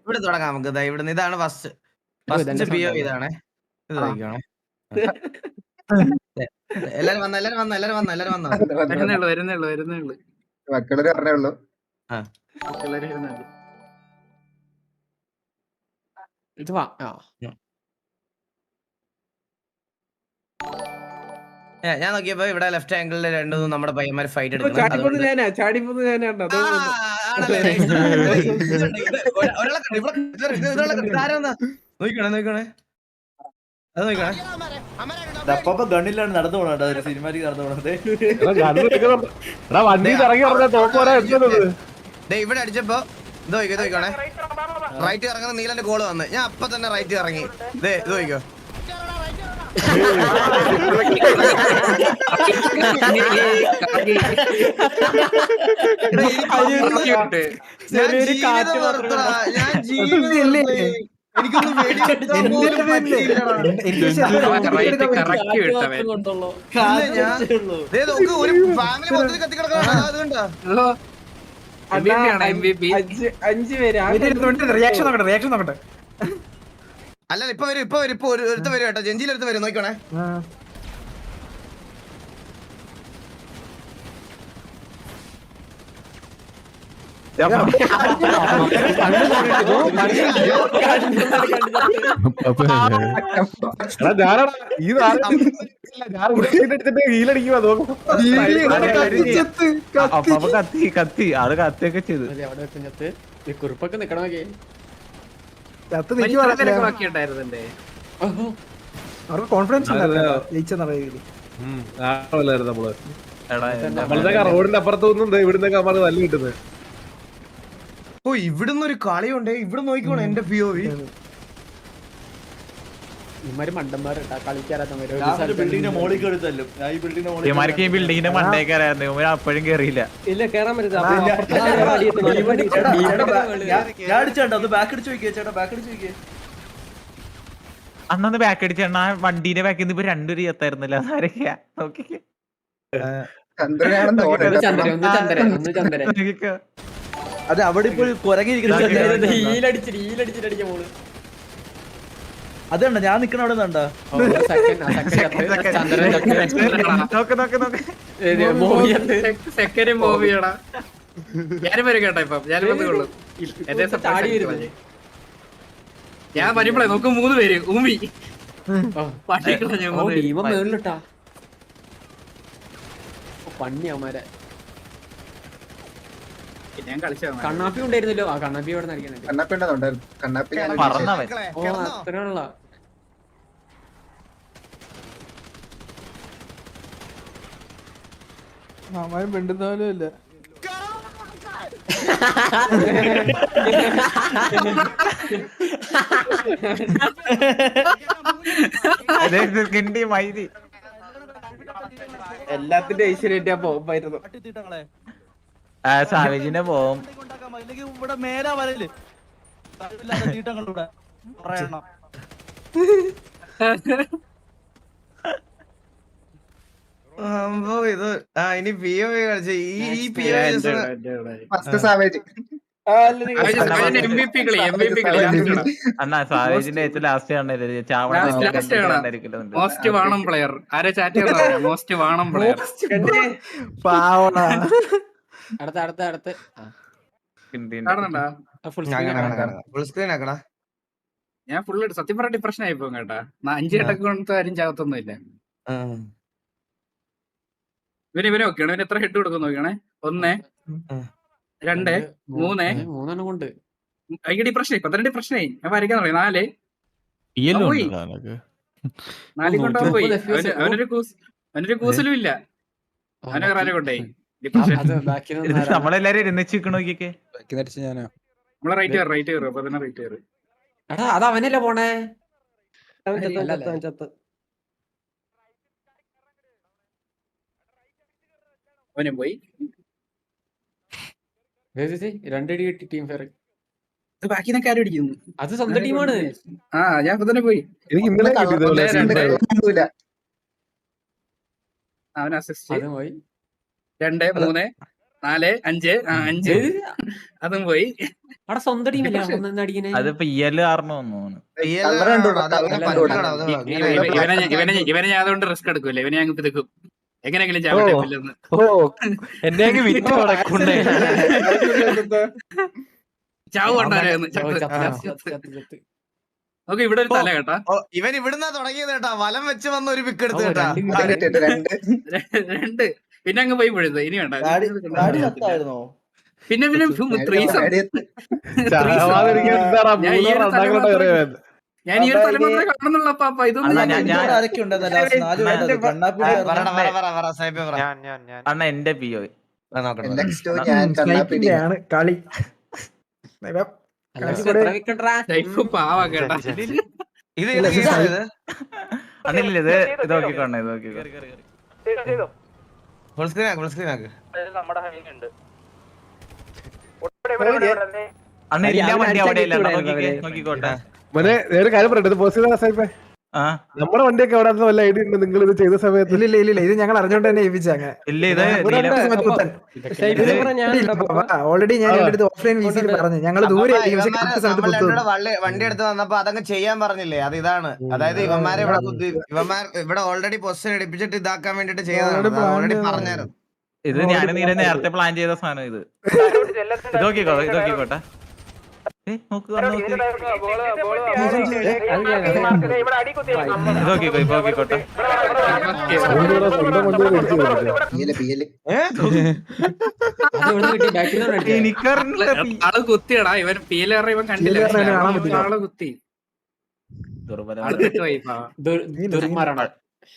ഇവിടെ തുടങ്ങാം നമുക്ക്. ദാ ഇവിടുന്ന് ഇതാണ് ഫസ്റ്റ് ഫസ്റ്റ് ഇതെന്റെ പി ഒ ഇതാണ്. ഇത്. നോക്കിക്കോണേ എല്ലാരും വന്ന എല്ലാരും വന്ന എല്ലാരും വന്ന എല്ലാരും വന്ന. വരുന്നേ ഉള്ളു വരുന്നേ ഉള്ളു വരുന്നേ ഉള്ളു. മക്കളൊരു പറഞ്ഞേ ഉള്ളൂ. പിള്ളേര് വരുന്നേ ഉള്ളു. ഇത് വാ ആ. ഏ, ഞാൻ നോക്കിയപ്പോ ഇവിടെ ലെഫ്റ്റ് ആംഗിളിൽ രണ്ടു നമ്മുടെ പയ്യന്മാർ ഫൈറ്റ് ഇപ്പൊ നോക്കണേ നോക്കണേ അത് നോക്കണേ അപ്പൊ ഗണ്ണിലാണ് നടന്നു ഒരു സിനിമാറ്റിക് നടന്നു പോണത്. വണ്ടി ഇറങ്ങി പറഞ്ഞ തോക്ക് വരാ എത്തുന്നത്. ഇവിടെ അടിച്ചപ്പോ ഇത് നോക്കണേ റൈറ്റ് ഇറങ്ങുന്ന നീലന്റെ ഗോൾ വന്ന്. ഞാൻ അപ്പൊ തന്നെ റൈറ്റ് ഇറങ്ങി ദേ ഇത് ഞാൻ ചെറിയൊരു കാറ്റ് മാത്രമേ. അഞ്ച് അഞ്ച് പേര്. ആ റിയാക്ഷൻ നോക്കട്ടെ റിയാക്ഷൻ നോക്കട്ടെ. അല്ല ഇപ്പൊ വരും ഇപ്പൊ വരും ഇപ്പൊ ഒരു ഒരുത്ത വരും കേട്ടോ. ജെഞ്ചിയിൽ എടുത്ത് വരും നോക്കണേ കത്തി. കത്തി ആൾ കത്തിയൊക്കെ ചെയ്ത്. കുറിപ്പൊക്കെ നിക്കണമൊക്കെ അവർക്ക് കോൺഫിഡൻസ് ഉണ്ടായിരുന്നു നമ്മൾ. നമ്മളതൊക്കെ റോഡിന്റെ അപ്പുറത്ത് ഒന്നും ഇവിടുന്ന് നമ്മൾ തല്ലി കിട്ടുന്നത്. ഓ ഇവിടുന്ന് ഒരു കളിയുണ്ട്. ഇവിടെ നോക്കിക്കോണേ എന്റെ പി ഒ വി ഇമാര് ഞാൻ ഈ ബിൽഡിങ്ങിന്റെ ബിൽഡിങ്ങിന്റെ മണ്ടേക്കാരായിരുന്നു ഇവർ അപ്പോഴും കേറിയില്ല. ഇല്ല കേറാൻ പറ്റില്ല ഞാൻ ഞാൻ അത് ബാക്ക് അടിച്ച് ആ വണ്ടീന്റെ ബാക്കിൽ നിന്ന് ഇപ്പൊ രണ്ടു എത്തായിരുന്നില്ല. അതാരൊക്കെയാ? നോക്കിക്കേ. അത് അവിടെ ഇപ്പോൾ കുരങ്ങിയിരിക്കുന്ന അതുണ്ട്? ഞാൻ നിക്കണ അവിടെ നിന്നുണ്ടോ ചന്ദ്രൻ നോക്ക് നോക്ക് നോക്ക്. സെക്കൻഡ് മൂവിയാടാ ഞാനും വരും കേട്ടോ ഇപ്പം. ഞാനും. ഞാൻ വരുമ്പോഴേ നോക്ക് മൂന്ന് പേര്. ഊമി. പട്ടിക്കള ഞാൻ പേര്. ഭീമ മേളിലിട്ടാ പണ്ണി അവന്മാരെ ഞാൻ കളിച്ചു കണ്ണാപ്പി ഉണ്ടായിരുന്നല്ലോ. ആ കണ്ണാപ്പി ഇവിടെ നടിക്കുന്നുണ്ട് കണ്ണാപ്പി ഉണ്ടെന്നുണ്ടായിരുന്നു കണ്ണാപ്പി ഞാൻ ഓ? അത്രയുള്ള പോലും ഇല്ല. എല്ലാത്തിന്റെ ഐശ്വര്യ പോകുമ്പായിരുന്നു ആ സാവേജിനെ പോവും. ഇവിടെ മേലാ വരൽ. തീട്ടങ്ങളിലൂടെ പറയണം അമ്പോ ഇത്. ആ ഇനി പി ഒ കളിച്ച ഈ പി ഒ ഫസ്റ്റ് സാവേജ് അണ്ണാ സാവേജിന്റെ ഏറ്റവും ലാസ്റ്റ് ചാവണ. മോസ്റ്റ് വാണം പ്ലെയർ ആരെ ചാറ്റ് മോസ്റ്റ് വാണം പ്ലെയർ പാവണ അടുത്ത അടുത്ത അടുത്ത്. ഫുൾ ഫുൾ സ്ക്രീൻ ആക്കടാ. ഞാൻ ഫുള്ള് സത്യം പറഞ്ഞ ഡിപ്രഷൻ ആയി പോകും കേട്ടാ. അഞ്ചു അഞ്ച് കൊണ്ട് ആരും ചാകത്തൊന്നും ഇല്ല. ഇവന് ഇവനെ നോക്കിയാണ് ഇവന് എത്ര ഹെഡ് കൊടുക്കും നോക്കിയാണേ ഒന്ന് രണ്ട് മൂന്ന്. മൂന്നെണ്ണം കൊണ്ട്. എനിക്ക് ഡിപ്രഷൻ പന്ത്രണ്ട് ഡിപ്രഷനായി ഞാൻ വരയ്ക്കാൻ തുടങ്ങി. നാല്. പോയി. നാലിൽ കൊണ്ടാ പോയി. അവനൊരു കൂസ് അവനൊരു കൂസലും ഇല്ല. അവനെ വേറെ കൊണ്ടേ? നമ്മളെല്ലാരും ഇരുന്നിച്ച് നിക്കണ നോക്കിയൊക്കെ. നമ്മളെ റൈറ്റ് കയറും റൈറ്റ് കയറും അപ്പൊ തന്നെ റൈറ്റ് കയറും എടാ അത് അവനല്ലേ പോണേ? അവനെ പോയി. രണ്ടടി കിട്ടി ടീം ഫെയർ ബാക്കി നിന്നൊക്കെ ആരും അടിക്കുന്നു അത് സ്വന്തം ടീമാണ് ആ ഞാൻ ഇപ്പൊ തന്നെ പോയി. എനിക്ക് ഇന്നലെ അവൻ അസിസ്റ്റ് പോയി. രണ്ട് മൂന്ന് നാല് അഞ്ച് അഞ്ച്. അതും പോയി. അവിടെ സ്വന്തം ടീമല്ലേ ഇവനെ ഞാൻ- ഞാൻ- ഞാൻ അതുകൊണ്ട് റിസ്ക് എടുക്കൂല. ഇവനെ ഞങ്ങൾ എടുക്കും എങ്ങനെയെങ്കിലും ചാവട്ടെ എന്നെ വിറ്റ് ചാവ് ഇവിടെ ഒരു തല കേട്ടാ. ഇവൻ ഇവിടുന്നാ തുടങ്ങിയത് കേട്ടാ. വലം വെച്ച് വന്ന ഒരു പിക്ക് എടുത്ത് കേട്ടാ. രണ്ടും. പിന്നെ അങ്ങ് പോയി പോയത് ഇനി വേണ്ട പിന്നെ പിന്നെ ഞാൻ ഈ ഒരു തലമുറ കാണുന്നുള്ള പാപ്പ ഇതൊന്നും അണ്ണ എന്റെ പി ഒ നോക്കട്ടെ കളി ഇത് ഇത് നോക്കിക്കോണേ ഇത് നോക്കിക്കോ ഫുൾ സ്ക്രീൻ ആക്ക് ഫുൾ സ്ക്രീൻ ആക്ക്. അണ്ണ ഇല്ല വണ്ടി അവിടെ ഇല്ല. നോക്കിക്കോട്ടെ. മോനെ നേരെ കാര്യം പറയട്ടെ പോസ്റ്റ് ആ നമ്മുടെ വണ്ടിയൊക്കെ അവിടെ വല്ല ഐഡിയ ഉണ്ട്. നിങ്ങൾ ഇത് ചെയ്ത സമയത്ത്. ഇല്ല ഇല്ല ഇല്ല. ഇത് ഞങ്ങൾ അറിഞ്ഞോണ്ട് തന്നെ ഏൽപ്പിച്ച ഓൾറെഡി ഞാൻ ഓഫ്ലൈൻ വിസിറ്റ് പറഞ്ഞു. ഞങ്ങൾ ദൂരെ വണ്ടി എടുത്ത് വന്നപ്പോ അതങ്ങ് ചെയ്യാൻ പറഞ്ഞില്ലേ? അത് ഇതാണ്. അതായത് ഇവന്മാരെ ഇവിടെ ഇവന്മാർ ഇവിടെ ഓൾറെഡി പൊസിഷൻ എടുപ്പിച്ചിട്ട് ഇതാക്കാൻ വേണ്ടിട്ട് ചെയ്യാറുണ്ട് ഓൾറെഡി പറഞ്ഞായിരുന്നു. ഇത് ഞാൻ നേരത്തെ പ്ലാൻ ചെയ്ത സാധനം ഇത്. ഇത് നോക്കിക്കോ ഇത് നോക്കിക്കോട്ടെ. ആൾ കുത്തിയടാ ഇവൻ പീലേറെ ഇവൻ കണ്ടില്ല. ആൾ കുത്തി ദുർമരണം.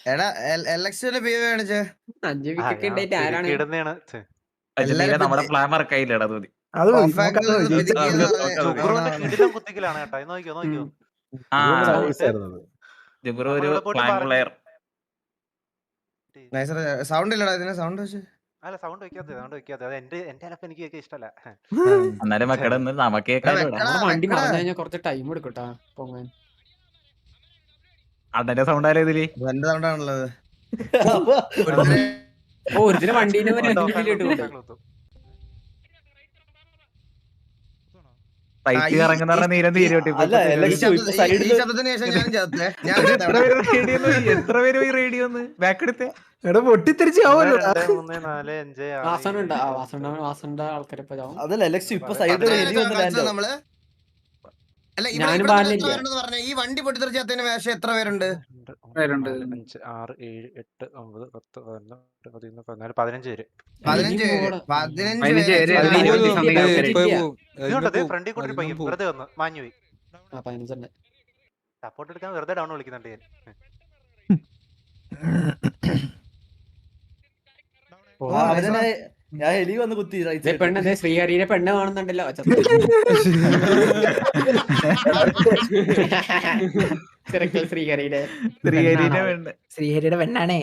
എടാ കാണിച്ചേ അഞ്ചു വിക്കറ്റ് ആരാണ് നമ്മുടെ പ്ലാൻ മറക്കായില്ലടാ തോന്നി അത് പറഞ്ഞാ- ആ. ആയിരുന്നു ജുബ്രു ഒരു പ്ലാൻ പ്ലെയർ നൈസർ സൗണ്ട് ഇല്ലടാ ഇതിന്. സൗണ്ട് വെച്ച്. അല്ല സൗണ്ട് വെക്കാത്ത സൗണ്ട് വെക്കാത്ത. അത് എന്റെ എന്റെ അലപ്പ് എനിക്ക് കേൾക്കാൻ ഇഷ്ടമല്ല അന്നേരം മക്കളുടെ ഒന്ന് നമുക്ക് വണ്ടി. മറന്നു കഴിഞ്ഞാൽ കുറച്ച് ടൈം എടുക്കട്ടാ പൊങ്ങാൻ. അണ്ണന്റെ സൗണ്ട് ആയാലും ഇതിൽ? എന്റെ സൗണ്ട് ആണുള്ളത്. ഓ ഒരുത്തിന് വണ്ടീനെ ഇട്ട് റൈറ്റ് ഇറങ്ങുന്ന പറഞ്ഞ നീലം തീരോട്ടി അല്ല ഈ LX ശബ്ദ- ഇപ്പൊ ഈ- ഈ സൈഡിൽ ശബ്ദത്തിന് ഇറങ്ങുന്ന ഞാൻ എത്ര. പേര് പോയി റേഡിയോ ഒന്ന് ബാക്ക് എടുത്തേ. എടാ പൊട്ടിത്തെറിച്ച് ആവുമല്ലോ. അതല്ല എലക്സ് ഇപ്പൊ സൈഡ് നമ്മൾ. അല്ല ഇവിടെ ഈ വണ്ടി പൊട്ടിത്തെറിച്ചതിന് വേഷം എത്ര പേരുണ്ട്? അഞ്ച് ആറ് ഏഴ് എട്ട് ഒമ്പത് പത്ത് പതിനൊന്ന് പതിമൂന്ന് പതിനാല് പതിനഞ്ച് പേര്. പതിനഞ്ച്. പതിനഞ്ച് പേര്. ഫ്രണ്ടിൽ കൂടി ഒരു പയ്യൻ. വെറുതെ വന്ന് മാഞ്ഞു പോയി. സപ്പോർട്ട് എടുക്കാൻ വെറുതെ ഡൗൺ വിളിക്കുന്നുണ്ട് ഞാൻ. ഓ, ആ, അവനെ ഞാൻ എലി വന്ന് കുത്തി. പെണ്ണ് ശ്രീഹരിയുടെ പെണ്ണ് കാണുന്നുണ്ടല്ലോ ശ്രീഹരിയുടെ. ശ്രീഹരിയുടെ പെണ്ണ്. ശ്രീഹരിയുടെ പെണ്ണാണേ.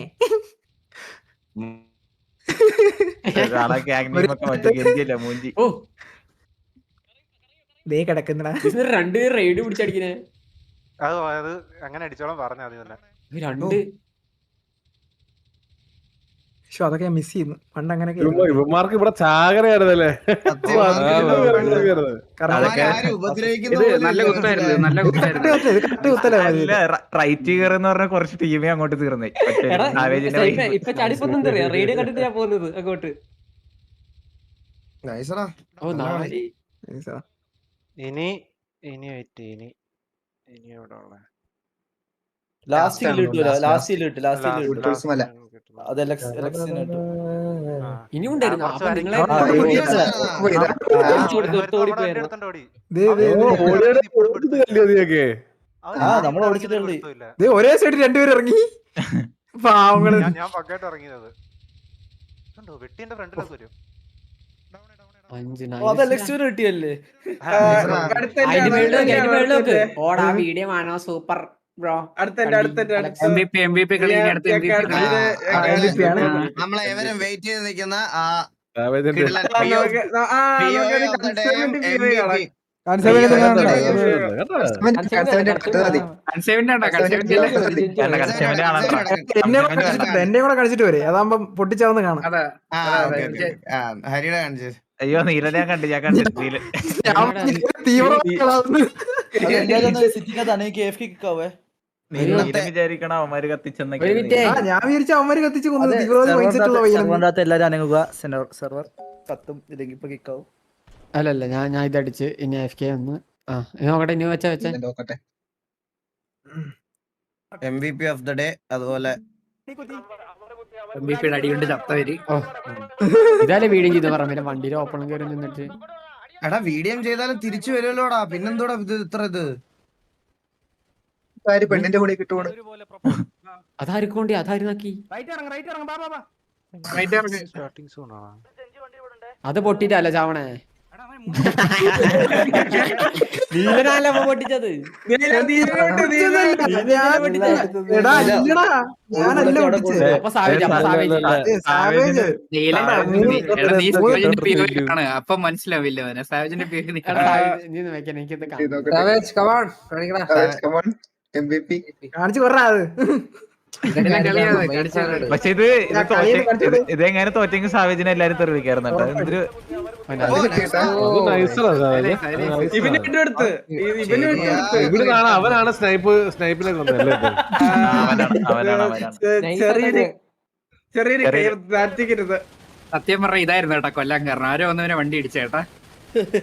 രണ്ട് റൈഡ് പിടിച്ചടിക്കണേ. അത് അത് അങ്ങനെ അടിച്ചോളം പറഞ്ഞു തന്നെ രണ്ട് പക്ഷെ അതൊക്കെ മിസ് ചെയ്യുന്നു. പണ്ട് അങ്ങനെ ഇവന്മാ- ഇവന്മാർക്ക് ഇവിടെ ചാകരയായിരുന്നല്ലേ? സത്യം. അതൊക്കെ ആരും ഉപദ്രവിക്കുന്ന നല്ല കുത്തായിരുന്നു നല്ല കുത്തായിരുന്നു. കട്ട് കുത്തല അല്ല റൈറ്റ് കയറെന്ന് പറഞ്ഞ കുറച്ച് ടീമേ അങ്ങോട്ട് തീർന്നേ. ഇപ്പൊ ചാടിപ്പൊന്നും റേഡിയോ കണ്ടിട്ട് ഞാൻ പോകുന്നത് അങ്ങോട്ട്. ഇനി ഇനി വെയിറ്റ് ഇനി ഇനി എവിടെ ഉള്ള? ലാസ്റ്റ് കിട്ടൂല ലാസ്റ്റ് കില്ല് കിട്ടും ലാസ്റ്റ് കില്ല് കിട്ടും Last മല. അത് എലക്സ് എലക്സിന് കിട്ടും ഇനി ഉണ്ടായിരുന്നു. ആ, അപ്പൊ നിങ്ങളെ നമ്മൾ ഓടിച്ചിട്ടുണ്ട്. ഒരേ സൈഡിൽ രണ്ടുപേരും ഇറങ്ങി. പാവങ്ങൾ. ഞാൻ പക്കായിട്ട് ഇറങ്ങിയത്. ഫ്രണ്ടിലൊക്കെ വരും കിട്ടിയല്ലേ ഓടാ വീഡിയോ ആണോ സൂപ്പർ. ബ്രോ. അടുത്തന്റെ. നമ്മളെ എവരും വെയിറ്റ് ചെയ്ത് നിൽക്കുന്ന എന്നെ കൂടെ കളിച്ചിട്ട് വരെ. അതാകുമ്പോ പൊട്ടിച്ചാവുന്ന കാണാം. ഹരിയുടെ കാണിച്ചു. അയ്യോ നീല ഞാൻ കണ്ടു ഞാൻ കണ്ടു നീല ഞാൻ വിചാരിച്ച അവന്മാര് കത്തിച്ച് എല്ലാരും അനങ്ങുക. സെർവർ കത്തും ഇല്ലെങ്കിൽ ഇപ്പൊ കിക്കാവും അല്ലല്ല ഞാൻ ഞാൻ ഇതടിച്ച് ഇനി എഫ് കെ ഒന്ന്. ആ നോക്കട്ടെ ഇനി വെച്ചാ വെച്ചാ. നോക്കട്ടെ. M V P of the day അതുപോലെ ചെയ്ത് പിന്നെ വണ്ടിയിൽ ഓപ്പൺ കയറി നിന്നിട്ട്. എടാ വീഡിയോ ചെയ്താലും തിരിച്ചു വരുമല്ലോടാ പിന്നെന്തോടാ ഇത് ഇത്ര ഇത്? ആര് പെണ്ണിന്റെ കൂടെ കിട്ടുവാണ്. അതാർക്കും വേണ്ടി? അത് പൊട്ടിട്ടല്ല ചാവണേ. പൊട്ടിച്ചത്. അപ്പൊ മനസ്സിലാവില്ല സാവേജിന്റെ പേര് നീ എടാ, എം ബി പി കാണിച്ചു കൊറ അത് പക്ഷെ ഇത് ഇതെങ്ങനെ തോറ്റെങ്കിൽ സാവേജിനെ എല്ലാരും തെറിവിക്കായിരുന്നു കേട്ടോ. എന്തൊരു. ഇവിടുന്നാണ് അവനാണ് സ്നൈപ്പ് സ്നൈപ്പിനെ കൊന്നല്ലേ അവനാണ് അവനാണ് അവനാണ്. ചെറിയൊരു ചെറിയൊരു ചെറിയ- പ്രാർത്ഥിക്കരുത് സത്യം പറഞ്ഞ ഇതായിരുന്നു കേട്ടാ കൊല്ലാൻ കാരണം. ആരോ വന്നവനെ വണ്ടി ഇടിച്ചേട്ടാ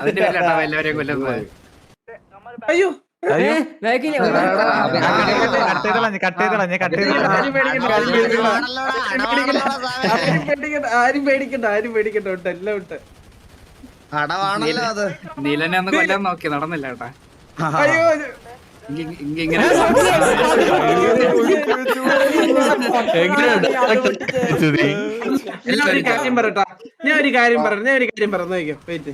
അതിന്റെ പേരിലാട്ടാ എല്ലാവരെയും കൊല്ലുന്നത്. അയ്യോ. അയ്യോ ബാക്കിൽ കട്ട് ചെയ്ത് കളഞ്ഞ് കട്ട് ചെയ്ത് കളഞ്ഞ് കട്ട് ആരും പേടിക്കണ്ട, ആരും പേടിക്കണ്ട. എല്ലാം അടവാണല്ലോ അത് നീലനെ ഒന്ന് കൊല്ലാൻ നോക്കി നടന്നില്ല കേട്ടാ അയ്യോ ഇങ്ങ- ഇങ്ങ- ഇങ്ങനെ ഞാൻ ഒരു കാര്യം പറയട്ടാ ഞാൻ ഒരു കാര്യം പറഞ്ഞു ഞാൻ ഒരു കാര്യം പറഞ്ഞു നോക്കിയോ വെയിറ്റ്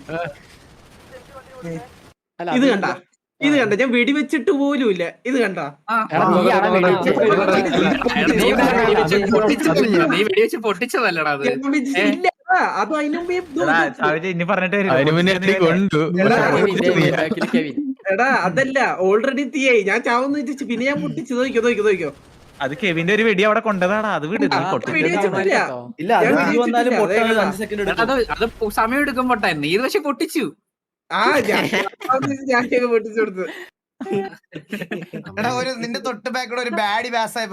അല്ല, ഇത് കണ്ട ഇത് കണ്ട? ഞാൻ വെടിവെച്ചിട്ട് പോലും ഇല്ല ഇത് കണ്ട. എടാ. പൊട്ടിച്ചതല്ലടാ അത് അതല്ല ഓൾറെഡി തീയായി. ഞാൻ ചാവുന്ന വെച്ചു പിന്നെ ഞാൻ പൊട്ടിച്ചു. നോക്കിയോ നോക്കിയോ നോക്കിയോ? അത് കെവിന്റെ ഒരു വെടി അവിടെ കൊണ്ടതാണ് അത് വിട്. നീ ആ, പൊട്ടി വെടി വെച്ചിട്ടില്ല. കേട്ടോ. ഇല്ല അത് വന്നാലും പൊട്ടാൻ അതേ സെക്കൻഡ് എടാ, അത് അത് സമയം എടുക്കും പൊട്ടാൻ നീ ഇത് പക്ഷെ പൊട്ടിച്ചു. ആ ഞാൻ ഞാൻ പൊട്ടിച്ചു കൊടുത്തു. എടാ ഒരു നിന്റെ തൊട്ട് ബാക്കിടെ ഒരു ബാഡി ബാസ് ആയി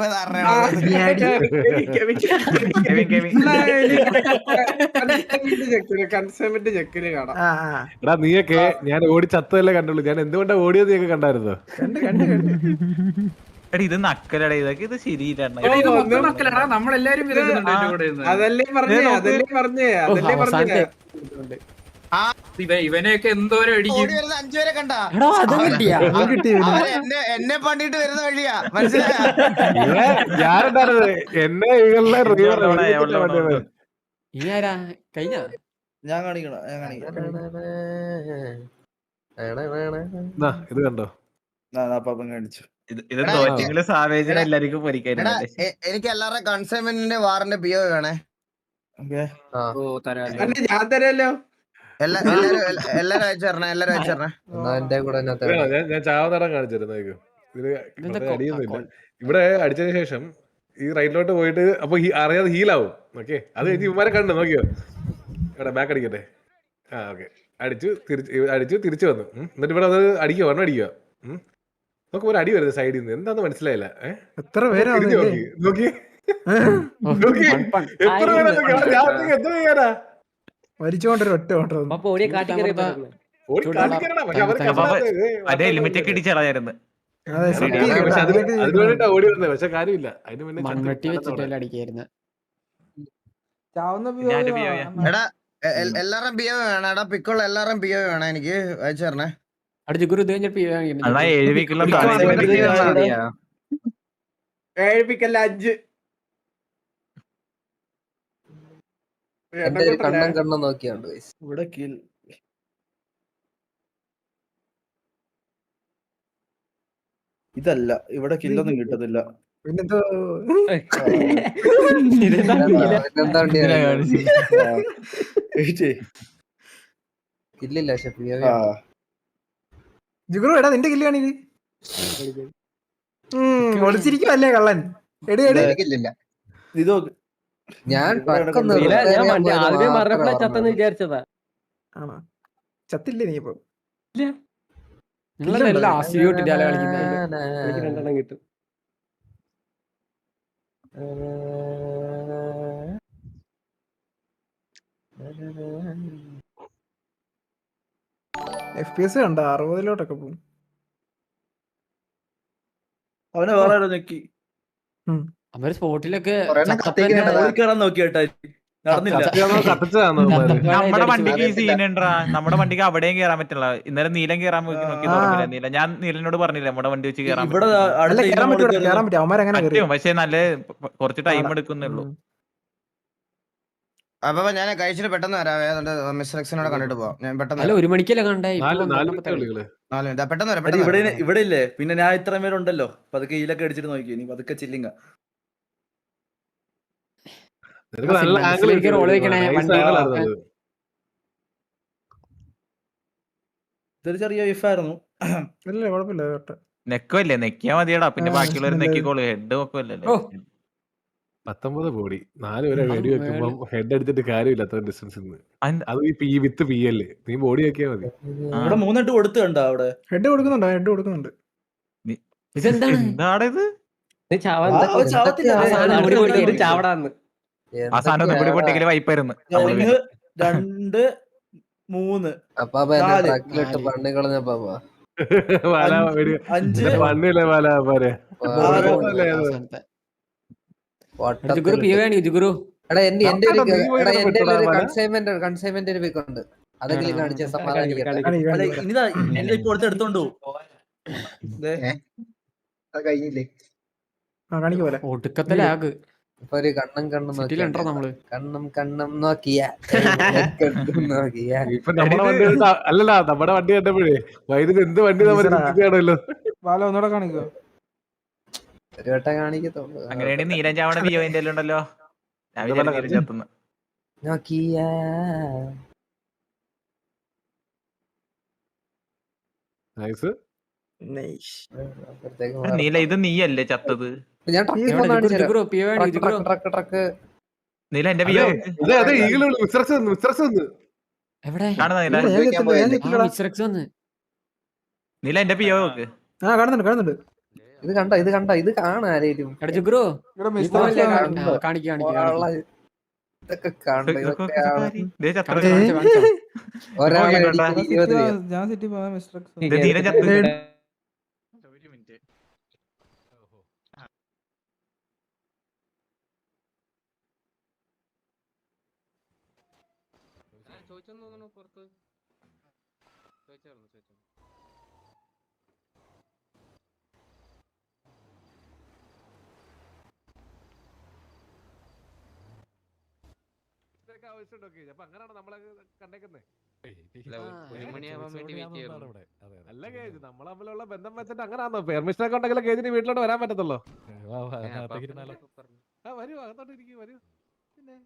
എടാ നീയൊക്കെ ഞാൻ ഓടി ചത്തതല്ലേ കണ്ടുള്ളൂ. ഞാൻ എന്തുകൊണ്ടാ ഓടിയത് നീയൊക്കെ കണ്ടായിരുന്നു? കണ്ട് കണ്ട് കണ്ട്. എടാ ഇത് നക്കലടാ ഇതൊക്കെ ഇത് ശരിയില്ല നമ്മളെല്ലാരും. അതല്ലേ പറഞ്ഞേ അതല്ലേ പറഞ്ഞേ അതല്ലേ പറഞ്ഞേ. ഇവനെയൊക്കെ എന്തോരം അടിക്കും. അഞ്ചുപേരെ കണ്ടാ. എന്നെ എന്നെ പണ്ടിട്ട് വരുന്ന വഴിയാ. മനസ്സിലായത്? ഇനി ആരാ? കഴിഞ്ഞ? ഞാൻ കാണിക്കണം? ഞാൻ കാണിക്കണം ഇത് കണ്ടോ? കാണിച്ചു. എനിക്ക് എല്ലാവരുടെ കൺസൈൻമെന്റിന്റെ വാറിന്റെ പിയോ വേണേ. ഞാൻ തരാലോ? എല്ലാ എല്ലാരും എല്ല- എല്ലാരും അയച്ചു തരണേ എല്ലാരും അയച്ചു തരണേ. വേണോ? ഞാൻ ഇതിൽ അടിയൊന്നുമില്ല. ഇവിടെ അടിച്ചതിന് ശേഷം ഈ റൈറ്റിലോട്ട് പോയിട്ട് അപ്പൊ അറിയാതെ ഹീലാവും ഓക്കെ അത് കഴിഞ്ഞ് ഇവന്മാരെ കണ്ടു നോക്കിയോ? എടാ ബാക്ക് അടിക്കട്ടെ. ആ ഓക്കെ അടിച്ചു തിരിച്ച് അടിച്ചു തിരിച്ചു വന്നു. എന്നിട്ട് ഇവിടെ അത് അടിക്കുക വണ്ണം അടിക്കുക നമുക്ക് ഒരു അടി വരുന്നത് സൈഡിൽ നിന്ന് എന്താന്ന് മനസ്സിലായില്ല. എത്ര പേരാ നോക്കി. നോക്കി. എത്ര പേരാ എത്ര പേരാ. ഒറ്റ ഓട്ടം അപ്പൊ ഓടിയ കാട്ടിക്കറിയപ്പോ ഓടി ചൂടുള്ള- കാണിക്കണടാ പക്ഷെ അവർ അപ്പൊ അവ- അതേ ലിമിറ്റ് ഒക്കെ ഇടിച്ചളായിരുന്നു അതെ പക്ഷെ കേട്ടോ, അത് അങ്ങനെയൊക്കെ അതിന് വേണ്ടിട്ടാ ഓടി വന്നത് പക്ഷെ കാര്യമില്ല. അതിന് മുന്നേ ചത്ത് മൺവെട്ടി കിടന്നവിടെ. വെച്ചിട്ടല്ലേ അടിക്കായിരുന്നു? ചാവുന്ന ഞാനൊരു PO യാ. എടാ എ- എൽ- എല്ലാവരുടെയും പി ഒ വേണം. എടാ പിക്കുള്ള എല്ലാവരുടെയും പി ഒ വേണം എനിക്ക്. അയച്ചു തരണേ ഗുരു ഏഴ് പിക്കല്ല അഞ്ച്. കണ്ണം കണ്ണം നോക്കിയാണ്ട് ഇവിടെ കിൽ ഇതല്ല ഇവിടെ കില്ലൊന്നും കിട്ടത്തില്ല ജിഗുറു എടാ നിന്റെ കില്ല് ഒളിച്ചിരിക്കും അല്ലേ കള്ളൻ. എടി ഇത് നോക്ക്. ഞാൻ ആദ്യമേ പറഞ്ഞപ്പോഴേ. ചത്തെന്ന് വിചാരിച്ചതാ. ആണോ? ചത്തില്ലേ നീ ഇപ്പൊ? കിട്ടും. എഫ് പി എസ് കണ്ട? അറുപതിലോട്ടൊക്കെ പോകും അവനെ വേറെ ആരോ ഞെക്കി. അവർ സ്പോട്ടിലൊക്കെ കയറാൻ? നമ്മുടെ വണ്ടിക്ക് ഈ. സീൻ ഉണ്ടാ നമ്മുടെ വണ്ടിക്ക് അവിടെയും കേറാൻ പറ്റില്ല. ഇന്നലെ നീലം കേറാൻ നോക്കി നീല ഞാൻ നീലനോട് പറഞ്ഞില്ല നമ്മുടെ വണ്ടി വെച്ച് കേറാൻ ഇവിടെ പറ്റും. പക്ഷെ നല്ല കുറച്ച് ടൈം എടുക്കുന്നുള്ളൂ. അപ്പൊ ഞാൻ കഴിച്ചിട്ട് പെട്ടെന്ന് വരാവേ അതുകൊണ്ട് മിസ്റ്റർ എക്സിനോട് കണ്ടിട്ട് പോവാം. ഞാൻ പെട്ടെന്ന് അല്ല ഒരു മണിക്കല്ലേ കണ്ടേ? നാല് നാല് പന്ത്രണ്ട് നാല് പെട്ടെന്ന് വരാം ഇവിടെ ഇവിടെ ഇല്ലേ പിന്നെ ഞാൻ ഇത്രയും പേരുണ്ടല്ലോ. പതുക്കെ ഈലൊക്കെ അടിച്ചിട്ട് നോക്കി ഇനി പതുക്കെ നിനക്ക് നല്ല ആംഗിൾ ഇതൊരു ചെറിയ വിഫായിരുന്നു ഇല്ല കുഴപ്പമില്ല നെക്കല്ലേ നെക്കിയാ മതിയടാ. പിന്നെ ബാക്കിയുള്ളവർ. നെക്കിക്കോളൂ ഹെഡ് ഒക്കെ ഓ. പത്തൊമ്പത് കോടി. നാല് വരെ വെടി വെക്കുമ്പോ ഹെഡ് എടുത്തിട്ട് കാര്യമില്ല അത്ര ഡിസ്റ്റൻസ് അത് ഈ വിത്ത് പി അല്ലേ നീ ബോഡി വെക്കിയാ മതി. ഇവിടെ മൂന്നെട്ട് കൊടുത്തു കണ്ടോ അവിടെ? ഹെഡ് കൊടുക്കുന്നുണ്ടോ? ഹെഡ് കൊടുക്കുന്നുണ്ട്. ഇതെന്താണ്? എന്താണ് ഇത് നീ ചാവാൻ ആ, അവൻ ചാവത്തില്ല. ചാവടാന്ന്. ആ സാധനം ഒന്നും കൂടി പൊട്ടിക്കൽ വൈപ്പായിരുന്നു. ഒന്ന് രണ്ട് മൂന്ന് നാല്. ട്രക്കിലിട്ട് പണി അഞ്ച്- വെടി അഞ്ച്. പണ്ടില്ലേ വല പോരെ? ആറ് അല്ലേ അത്? ജുഗുരു പി വേണി ജുഗുരു. എടാ എന്റെ എന്റെ ഒരു നീ പോയി എടാ ഇവിടെ എന്റെ ഒരു? കൺസൈൻമെന്റ് കൺസൈൻമെന്റ് ഒരു പിക്ക് അതെങ്കിലും കാണിച്ച സമാധാനിക്കട്ടെ അല്ല ഇനിതാ എന്റെ ഇപ്പൊ കൊടുത്ത് എടുത്തോണ്ട് പോകും ദേ, അത് കഴിഞ്ഞില്ലേ? ആ കാണിക്ക് പോലെ. ഒടുക്കത്തെ ലാഗ് ഇപ്പൊ ഒരു കണ്ണും കണ്ണും നോക്കി നമ്മൾ? കണ്ണും കണ്ണും നോക്കിയ. നോക്കിയ. ഇപ്പൊ നമ്മുടെ വണ്ടി അല്ലല്ല നമ്മുടെ വണ്ടി കണ്ടപ്പോഴേ വൈദ്യുതി എന്ത് വണ്ടി നമ്മളോ ബാല ഒന്നുകൂടെ കാണിക്കോ? ഒരു വട്ടം കാണിക്കത്തുള്ളൂ. അങ്ങനെയാണെങ്കിൽ നീരഞ്ചാവണ ചാവണ ബിയോന്റെ ഉണ്ടല്ലോ. നോക്കിയ. നൈസ് നീല ഇത് നീയല്ലേ ചത്തത്? ഞാൻ ട്രക്ക് ട്രക്ക് നീല എന്റെ നീല? എന്റെ പിയോ ആ കാണുന്നുണ്ട് കാണുന്നുണ്ട്. ഇത് കണ്ട ഇത് കണ്ട ഇത് കാണാൻ ആരേലും എടാ ജുഗുരു. ഇവിടെ നീ മിസ്റ്റർ പോവല്ലേ? എക്സ് കാണിക്ക്, ആ, കാണിക്ക് കാണിക്ക് ഉള്ള കാണിക്ക്. ഇതൊക്കെ കാണണ്ട നോക്ക്, നോക്ക്, ഇതൊക്കെയാണ് നോക്ക്. ദേ ചത്ത കാണിച്ചോ, കാണിച്ചോ, കാണിച്ചോ. ഒരാളെ നോക്കിക്കോട്ടെ. അടിക്കാൻ ഇരുപത് പേര് ഞാൻ സിറ്റി പോവാം മിസ്റ്റർ എക്സ് ദേ നീലം ചത്ത് ഒരു മിനിറ്റ് അപ്പൊ അങ്ങനെയാണ് നമ്മളെ കണ്ടേക്കുന്നേ? അല്ല കേജ് നമ്മൾ തമ്മിലുള്ള ബന്ധം വെച്ചിട്ട് അങ്ങനെയാണോ? പെർമിഷൻ ഒക്കെ ഉണ്ടെങ്കിൽ കേജിന് വീട്ടിലോട്ട് വരാൻ പറ്റത്തുള്ളൂ. ആ വരൂ അകത്തോട്ട് ഇരിക്കും വരൂ. പിന്നെ?